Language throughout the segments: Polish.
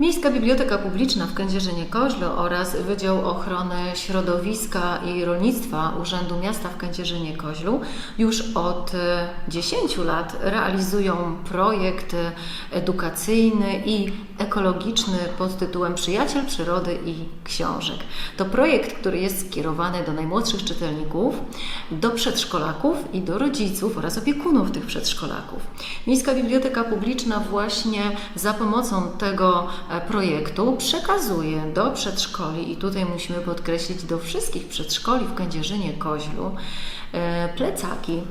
Miejska Biblioteka Publiczna w Kędzierzynie-Koźlu oraz Wydział Ochrony Środowiska i Rolnictwa Urzędu Miasta w Kędzierzynie-Koźlu już od e, 10 lat realizują projekt e, edukacyjny i ekologiczny pod tytułem Przyjaciel Przyrody i Książek. To projekt, który jest skierowany do najmłodszych czytelników, do przedszkolaków i do rodziców oraz opiekunów tych przedszkolaków. Miejska Biblioteka Publiczna właśnie za pomocą tego e, projektu przekazuje do przedszkoli. I tutaj musimy podkreślić do wszystkich przedszkoli w Kędzierzynie-Koźlu e, plecaki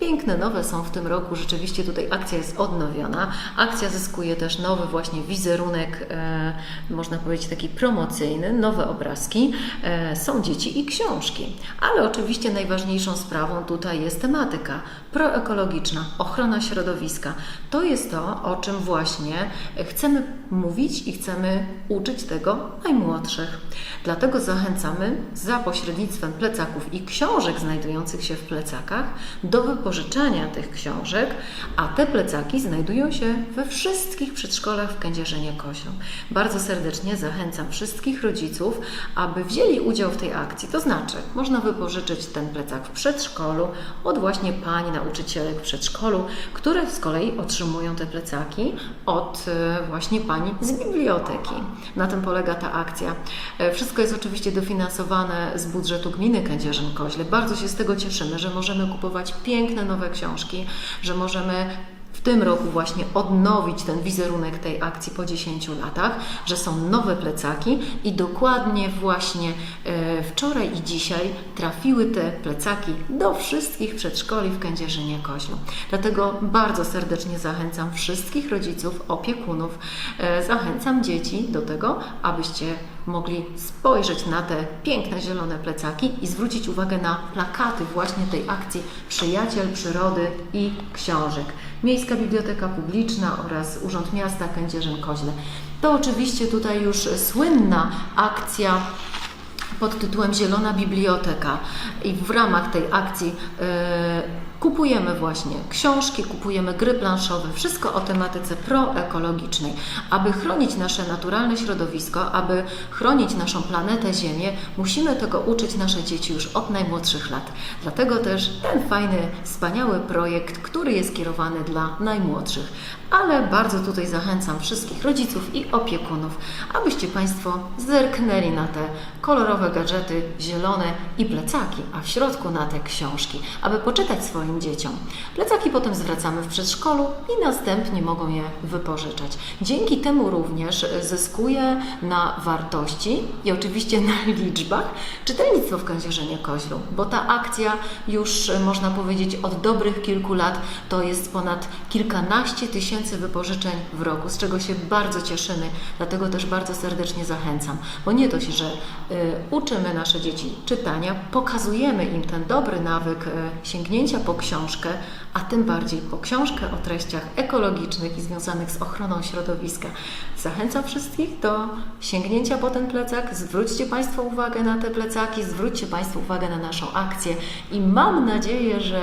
Piękne, nowe są w tym roku. Rzeczywiście tutaj akcja jest odnowiona. Akcja zyskuje też nowy właśnie wizerunek, e, można powiedzieć taki promocyjny, nowe obrazki. E, są dzieci i książki. Ale oczywiście najważniejszą sprawą tutaj jest tematyka proekologiczna, ochrona środowiska. To jest to, o czym właśnie chcemy mówić i chcemy uczyć tego najmłodszych. Dlatego zachęcamy za pośrednictwem plecaków i książek znajdujących się w plecakach do wypożyczania tych książek, a te plecaki znajdują się we wszystkich przedszkolach w Kędzierzynie Koźlu. Bardzo serdecznie zachęcam wszystkich rodziców, aby wzięli udział w tej akcji. To znaczy, można wypożyczyć ten plecak w przedszkolu od właśnie pań nauczycielek w przedszkolu, które z kolei otrzymują te plecaki od e, właśnie pań z biblioteki. Na tym polega ta akcja. E, Wszystko jest oczywiście dofinansowane z budżetu gminy Kędzierzyn-Koźle. Bardzo się z tego cieszymy, że możemy kupować piękne nowe książki, że możemy w tym roku właśnie odnowić ten wizerunek tej akcji po 10 latach, że są nowe plecaki i dokładnie właśnie e, wczoraj i dzisiaj trafiły te plecaki do wszystkich przedszkoli w Kędzierzynie Koźlu. Dlatego bardzo serdecznie zachęcam wszystkich rodziców, opiekunów, e, zachęcam dzieci do tego, abyście mogli spojrzeć na te piękne zielone plecaki i zwrócić uwagę na plakaty właśnie tej akcji Przyjaciel Przyrody i Książek. Miejska Biblioteka Publiczna oraz Urząd Miasta Kędzierzyn-Koźle. To oczywiście tutaj już słynna akcja pod tytułem Zielona Biblioteka i w ramach tej akcji e, kupujemy właśnie książki, kupujemy gry planszowe, wszystko o tematyce proekologicznej, aby chronić nasze naturalne środowisko, aby chronić naszą planetę Ziemię, musimy tego uczyć nasze dzieci już od najmłodszych lat. Dlatego też ten fajny, wspaniały projekt, który jest kierowany dla najmłodszych. Ale bardzo tutaj zachęcam wszystkich rodziców i opiekunów, abyście Państwo zerknęli na te kolorowe gadżety, zielone i plecaki, a w środku na te książki, aby poczytać swoim dzieciom. Plecaki potem zwracamy w przedszkolu i następnie mogą je wypożyczać. Dzięki temu również zyskuje na wartości i oczywiście na liczbach czytelnictwo w Kędzierzynie Koźlu, bo ta akcja już można powiedzieć od dobrych kilku lat to jest ponad kilkanaście tysięcy wypożyczeń w roku, z czego się bardzo cieszymy, dlatego też bardzo serdecznie zachęcam, bo nie dość, że y, uczymy nasze dzieci czytania, pokazujemy im ten dobry nawyk y, sięgnięcia po książkę, a tym bardziej po książkę o treściach ekologicznych i związanych z ochroną środowiska. Zachęcam wszystkich do sięgnięcia po ten plecak. Zwróćcie Państwo uwagę na te plecaki, zwróćcie Państwo uwagę na naszą akcję i mam nadzieję, że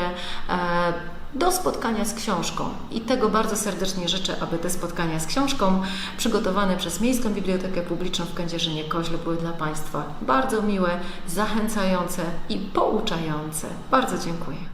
e, do spotkania z książką. I tego bardzo serdecznie życzę, aby te spotkania z książką przygotowane przez Miejską Bibliotekę Publiczną w Kędzierzynie Koźlu były dla Państwa bardzo miłe, zachęcające i pouczające. Bardzo dziękuję.